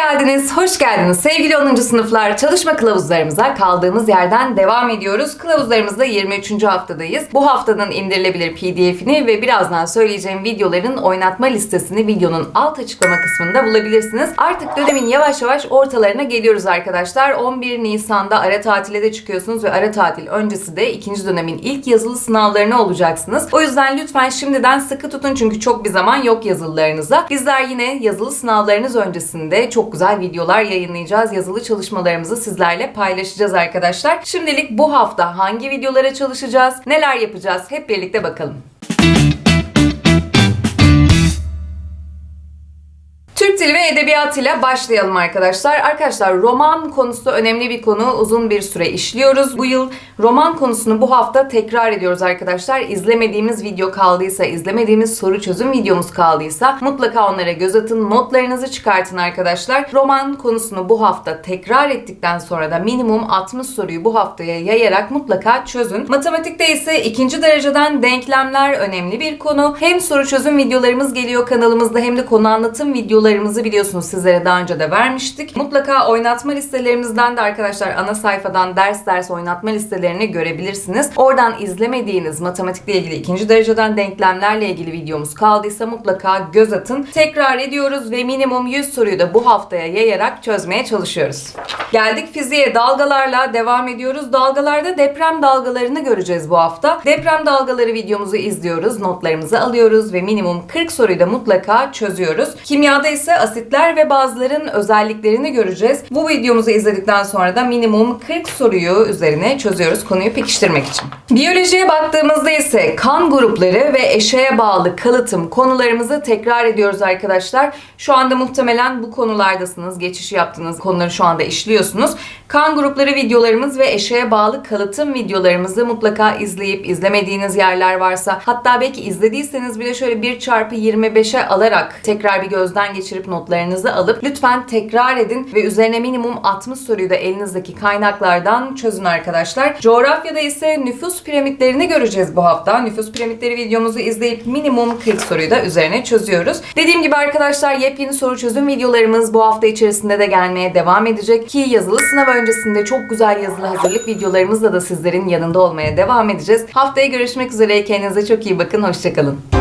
geldiniz, hoş geldiniz. Sevgili 10. sınıflar, çalışma kılavuzlarımıza kaldığımız yerden devam ediyoruz. Kılavuzlarımızda 23. haftadayız. Bu haftanın indirilebilir pdf'ini ve birazdan söyleyeceğim videoların oynatma listesini videonun alt açıklama kısmında bulabilirsiniz. Artık dönemin yavaş yavaş ortalarına geliyoruz arkadaşlar. 11 Nisan'da ara tatile de çıkıyorsunuz ve ara tatil öncesi de ikinci dönemin ilk yazılı sınavlarına olacaksınız. O yüzden lütfen şimdiden sıkı tutun çünkü çok bir zaman yok yazılılarınıza. Bizler yine yazılı sınavlarınız öncesinde çok güzel videolar yayınlayacağız. Yazılı çalışmalarımızı sizlerle paylaşacağız arkadaşlar. Şimdilik bu hafta hangi videolara çalışacağız, neler yapacağız hep birlikte bakalım. Türk Dili ve Edebiyatı'yla başlayalım arkadaşlar. Arkadaşlar roman konusu önemli bir konu. Uzun bir süre işliyoruz. Bu yıl roman konusunu bu hafta tekrar ediyoruz arkadaşlar. İzlemediğimiz video kaldıysa, izlemediğimiz soru çözüm videomuz kaldıysa mutlaka onlara göz atın. Notlarınızı çıkartın arkadaşlar. Roman konusunu bu hafta tekrar ettikten sonra da minimum 60 soruyu bu haftaya yayarak mutlaka çözün. Matematikte ise ikinci dereceden denklemler önemli bir konu. Hem soru çözüm videolarımız geliyor kanalımızda hem de konu anlatım videolarımızı biliyorsunuz sizlere daha önce de vermiştik. Mutlaka oynatma listelerimizden de arkadaşlar ana sayfadan ders ders oynatma listelerini görebilirsiniz. Oradan izlemediğiniz matematikle ilgili ikinci dereceden denklemlerle ilgili videomuz kaldıysa mutlaka göz atın. Tekrar ediyoruz ve minimum 100 soruyu da bu haftaya yayarak çözmeye çalışıyoruz. Geldik fiziğe dalgalarla devam ediyoruz. Dalgalarda deprem dalgalarını göreceğiz bu hafta. Deprem dalgaları videomuzu izliyoruz, notlarımızı alıyoruz ve minimum 40 soruyu da mutlaka çözüyoruz. Kimyada ise asitler ve bazların özelliklerini göreceğiz. Bu videomuzu izledikten sonra da minimum 40 soruyu üzerine çözüyoruz konuyu pekiştirmek için. Biyolojiye baktığımızda ise kan grupları ve eşeğe bağlı kalıtım konularımızı tekrar ediyoruz arkadaşlar. Şu anda muhtemelen bu konulardasınız. Geçiş yaptığınız konuları şu anda işliyorsunuz. Kan grupları videolarımız ve eşeğe bağlı kalıtım videolarımızı mutlaka izleyip izlemediğiniz yerler varsa hatta belki izlediyseniz bile şöyle 1 çarpı 25'e alarak tekrar bir gözden geçirip notlarınızı alıp lütfen tekrar edin ve üzerine minimum 60 soruyu da elinizdeki kaynaklardan çözün arkadaşlar. Coğrafyada ise nüfus piramitlerini göreceğiz bu hafta. Nüfus piramitleri videomuzu izleyip minimum 40 soruyu da üzerine çözüyoruz. Dediğim gibi arkadaşlar yepyeni soru çözüm videolarımız bu hafta içerisinde de gelmeye devam edecek ki yazılı sınav öncesinde çok güzel yazılı hazırlık videolarımızla da sizlerin yanında olmaya devam edeceğiz. Haftaya görüşmek üzere. Kendinize çok iyi bakın. Hoşçakalın.